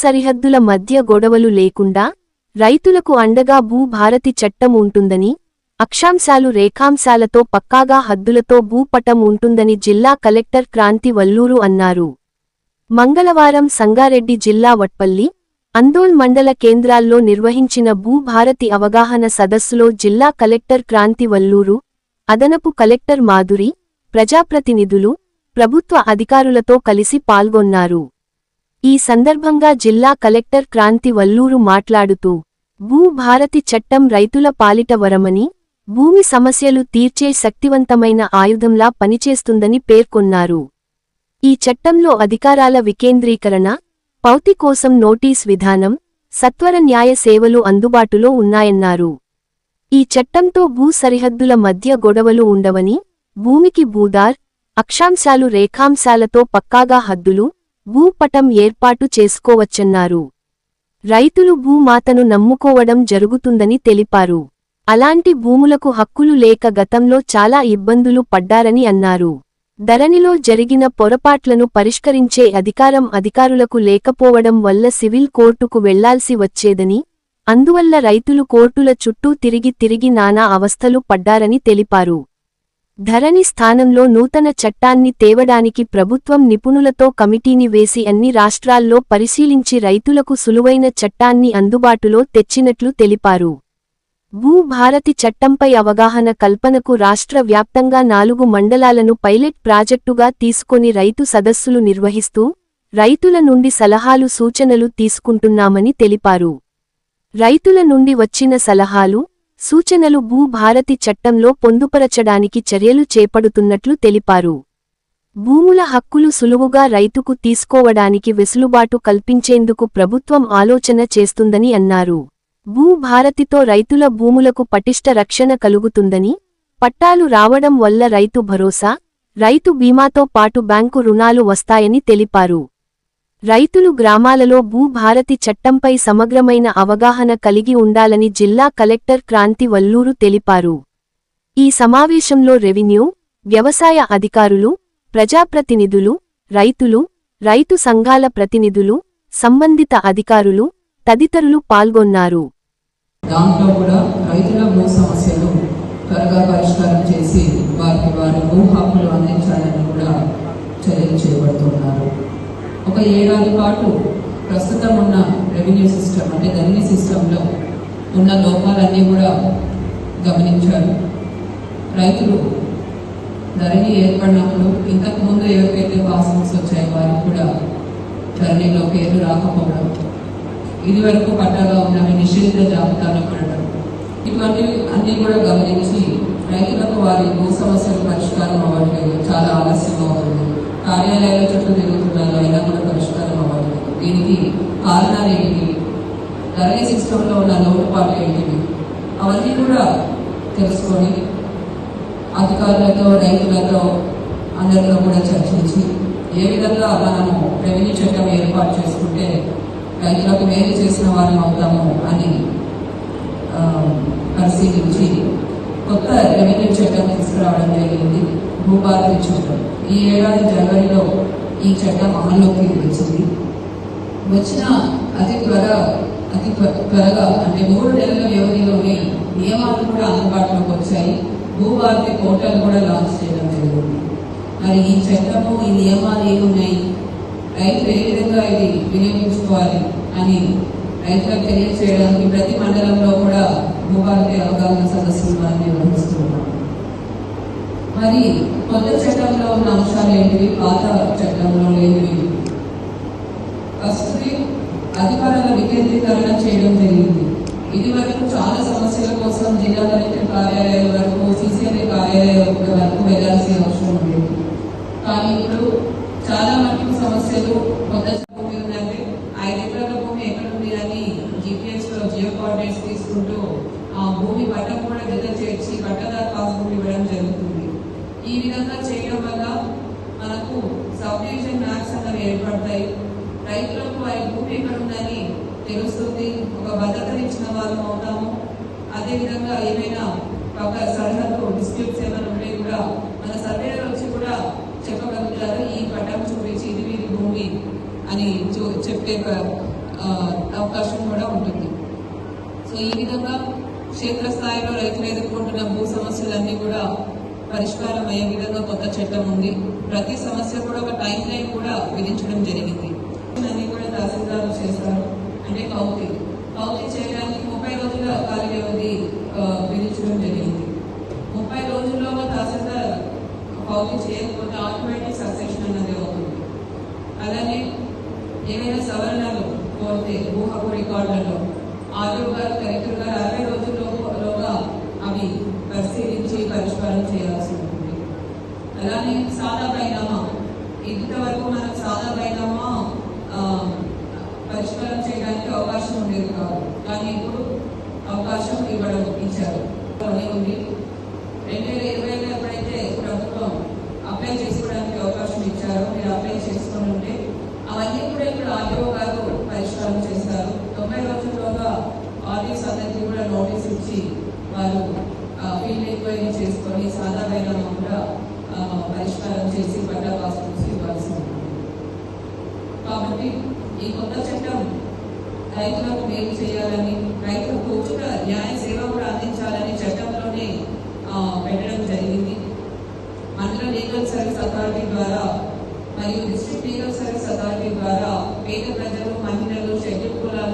సరిహద్దుల మధ్య గొడవలు లేకుండా రైతులకు అండగా భూభారతి చట్టం ఉంటుందని అక్షాంశాలు రేఖాంశాలతో పక్కాగా హద్దులతో భూపటం ఉంటుందని జిల్లా కలెక్టర్ క్రాంతి వల్లూరు అన్నారు. మంగళవారం సంగారెడ్డి జిల్లా వట్పల్లి అందోల్ మండల కేంద్రాల్లో నిర్వహించిన భూభారతి అవగాహన సదస్సులో జిల్లా కలెక్టర్ క్రాంతి వల్లూరు అదనపు కలెక్టర్ మాధురి ప్రజాప్రతినిధులు ప్రభుత్వ అధికారులతో కలిసి పాల్గొన్నారు. ఈ సందర్భంగా జిల్లా కలెక్టర్ క్రాంతి వల్లూరు మాట్లాడుతూ భూభారతి చట్టం రైతుల పాలిట వరమని భూమి సమస్యలు తీర్చే శక్తివంతమైన ఆయుధంలా పనిచేస్తుందని పేర్కొన్నారు. ఈ చట్టంలో అధికారాల వికేంద్రీకరణ పౌతి కోసం నోటీస్ విధానం సత్వర న్యాయ సేవలు అందుబాటులో ఉన్నాయన్నారు. ఈ చట్టంతో భూ సరిహద్దుల మధ్య గొడవలు ఉండవని భూమికి భూదార్ అక్షాంశాలు రేఖాంశాలతో పక్కాగా హద్దులు భూపటం ఏర్పాటు చేసుకోవచ్చన్నారు. రైతులు భూమాతను నమ్ముకోవడం జరుగుతుందని తెలిపారు. అలాంటి భూములకు హక్కులు లేక గతంలో చాలా ఇబ్బందులు పడ్డారని అన్నారు. ధరణిలో జరిగిన పొరపాట్లను పరిష్కరించే అధికారం అధికారులకు లేకపోవడం వల్ల సివిల్ కోర్టుకు వెళ్ళాల్సి వచ్చేదని అందువల్ల రైతులు కోర్టుల చుట్టూ తిరిగి తిరిగి నానా అవస్థలు పడ్డారని తెలిపారు. ధరణి స్థానంలో నూతన చట్టాన్ని తేవడానికి ప్రభుత్వం నిపుణులతో కమిటీని వేసి అన్ని రాష్ట్రాల్లో పరిశీలించి రైతులకు సులువైన చట్టాన్ని అందుబాటులో తెచ్చినట్లు తెలిపారు. భూభారతి చట్టంపై అవగాహన కల్పనకు రాష్ట్ర వ్యాప్తంగా నాలుగు మండలాలను పైలట్ ప్రాజెక్టుగా తీసుకొని రైతు సదస్సులు నిర్వహిస్తూ రైతుల నుండి సలహాలు సూచనలు తీసుకుంటున్నామని తెలిపారు. రైతుల నుండి వచ్చిన సలహాలు సూచనలు భూభారతి చట్టంలో పొందుపరచడానికి చర్యలు చేపడుతున్నట్లు తెలిపారు. భూముల హక్కులు సులువుగా రైతుకు తీసుకోవడానికి వెసులుబాటు కల్పించేందుకు ప్రభుత్వం ఆలోచన చేస్తుందని అన్నారు. భూభారతితో రైతుల భూములకు పటిష్ట రక్షణ కలుగుతుందని పట్టాలు రావడం వల్ల రైతు భరోసా రైతు బీమాతో పాటు బ్యాంకు రుణాలు వస్తాయని తెలిపారు. రైతులు గ్రామాలలో భూభారతి చట్టంపై సమగ్రమైన అవగాహన కలిగి ఉండాలని జిల్లా కలెక్టర్ క్రాంతి వల్లూరు తెలిపారు. ఈ సమావేశంలో రెవెన్యూ వ్యవసాయ అధికారులు ప్రజాప్రతినిధులు రైతులు రైతు సంఘాల ప్రతినిధులు సంబంధిత అధికారులు తదితరులు పాల్గొన్నారు. దాంట్లో కూడా రైతుల భూ సమస్యలు త్వరగా పరిష్కారం చేసి వారికి వారి భూ హక్కులు అందించాలని కూడా చర్యలు చేపడుతున్నారు ఒక ఏడాది పాటు ప్రస్తుతం ఉన్న రెవెన్యూ సిస్టమ్ అంటే ధరణి సిస్టంలో ఉన్న లోపాలన్నీ కూడా గమనించారు. రైతులు ధరణి ఏర్పడినప్పుడు ఇంతకు ముందు ఎవరికైతే పాస్బుక్స్ వచ్చాయి వారికి కూడా ధరణిలో పేర్లు రాకపోవడం ఇది వరకు పట్టాగా ఉన్నవి నిషేధిత జాబితాలో పడడం ఇటువంటివి అన్నీ కూడా గమనించి రైతులకు వారి భూ సమస్యలు పరిష్కారం అవ్వడం కార్యాలయాల చుట్టూ తిరుగుతున్నారు అయినా కూడా పరిష్కారం అవ్వాలి. దీనికి కారణాలు ఏంటి ధరణి సిస్టంలో ఉన్న లోటుపాట్లు ఏంటివి అవన్నీ కూడా తెలుసుకొని అధికారులతో రైతులతో అందరితో కూడా చర్చించి ఏ విధంగా మనము రెవెన్యూ చట్టం ఏర్పాటు చేసుకుంటే రైతులకు మేలు చేసిన వారం అవుతాము అని పరిశీలించి కొత్త రెవెన్యూ చట్టం తీసుకురావడం జరిగింది. భూభారతి చట్టం ఈ ఏడాది జనవరిలో ఈ చట్టం అమల్లోకి వచ్చింది. వచ్చిన అతి త్వర అతి త్వరగా అంటే మూడు నెలల వ్యవధిలోనే నియమాలు కూడా అందుబాటులోకి వచ్చాయి. భూభారతి పోర్టల్ కూడా లాంచ్ చేయడం జరిగింది. మరి ఈ చట్టము ఈ నియమాలు ఏమున్నాయి? రైతులు ఏ విధంగా ఇది వినియోగించుకోవాలి అని రైతులకు తెలియజేయడానికి ప్రతి మండలంలో కూడా భూభారతి అవగాహన సదస్సులు మనం నిర్వహిస్తున్నాం మరి కొత్త చట్టంలో ఉన్న అంశాలు ఏంటివి? పాత చట్టంలో లేనివి. ఫస్ట్ది అధికారాల వికేంద్రీకరణ చేయడం జరిగింది. ఇది వరకు చాలా సమస్యల కోసం జిల్లా కలెక్టర్ కార్యాలయం వరకు సిసిఎల్ఏ కార్యాలయం వరకు వెళ్ళాల్సిన అవసరం ఉండేది కానీ ఇప్పుడు చాలా మటుకు సమస్యలు కొత్త భూమి ఉందంటే ఐదు ఎకరాల భూమి ఎక్కడ ఉంది అని జిపిఎస్లో జియో కోఆర్డినేట్స్ తీసుకుంటూ ఆ భూమి పట్టం కూడా జత చేర్చి పట్టదారు పాస్బుక్ ఇవ్వడం జరుగుతుంది. ఈ విధంగా చేయడం వల్ల మనకు సబ్డివిజన్ మ్యాప్స్ అనేవి ఏర్పడతాయి. రైతులకు వారి భూమి ఎక్కడ ఉందని తెలుస్తుంది. ఒక భద్రతనిచ్చిన వాళ్ళం అవుతాము. అదేవిధంగా ఏమైనా ఒక సరిహద్దు డిస్ప్యూట్స్ ఏమైనా ఉంటే కూడా మన సర్వేలు వచ్చి కూడా చెప్పగలుగుతారు. ఈ పట్టం చూపించి ఇది వీరి భూమి అని చూ చెప్పే అవకాశం కూడా ఉంటుంది. సో ఈ విధంగా క్షేత్రస్థాయిలో రైతులు ఎదుర్కొంటున్న భూ సమస్యలన్నీ కూడా పరిష్కారం అయ్యే విధంగా కొత్త చట్టం ఉంది. ప్రతి సమస్య కూడా ఒక టైం లైన్ కూడా విధించడం జరిగింది. అన్ని కూడా తహసీల్దారు చేస్తారు అంటే కౌకి కౌకి చేయడానికి ముప్పై రోజుల కాల వ్యవధి విధించడం జరిగింది. ముప్పై రోజుల్లోగా తహసీల్దార్ కౌకి చేయకపోతే ఆటోమేటిక్ సక్సెషన్ అన్నది అవుతుంది. అలానే ఏవైనా సవరణలు కోరితే భూ హక్కు రికార్డులలో ఆర్డీఓ గారు కలెక్టర్ గారు అరవై రోజుల్లో పరిష్కారం చేయాల్సి ఉంటుంది. అలానే సాదా బైనామా. ఇంతవరకు మనం సాదా బైనామా పరిష్కారం చేయడానికి అవకాశం ఉండేది కాదు. కానీ ఇప్పుడు అవకాశం ఇవ్వడం ఇచ్చారు. ఉంది. రెండు వేల ఇరవై ఎప్పుడైతే ప్రభుత్వం అప్లై చేసుకోవడానికి అవకాశం ఇచ్చారో మీరు అప్లై చేసుకొని ఉంటే అవన్నీ కూడా ఇప్పుడు ఆర్డీఓ గారు పరిష్కారం చేస్తారు తొంభై రోజుల్లోగా ఆర్డీఓస్ అందరికీ కూడా నోటీస్ ఇచ్చి వారు ఫీల్డ్ ఎంక్వైరీ చేసుకొని సాధారణ కూడా పరిష్కారం చేసి పట్టా పాస్బుక్స్ ఇవ్వాల్సి కాబట్టి ఈ కొత్త చట్టం రైతులకు మేలు చేయాలని రైతులకు ఉచిత న్యాయ సేవ కూడా అందించాలని చట్టంలోనే పెట్టడం జరిగింది. మండల లీగల్ సర్వీస్ అథారిటీ ద్వారా మరియు డిస్ట్రిక్ట్ లీగల్ సర్వీస్ అథారిటీ ద్వారా పేద ప్రజలు మహిళలు షెడ్యూల్ కులాలు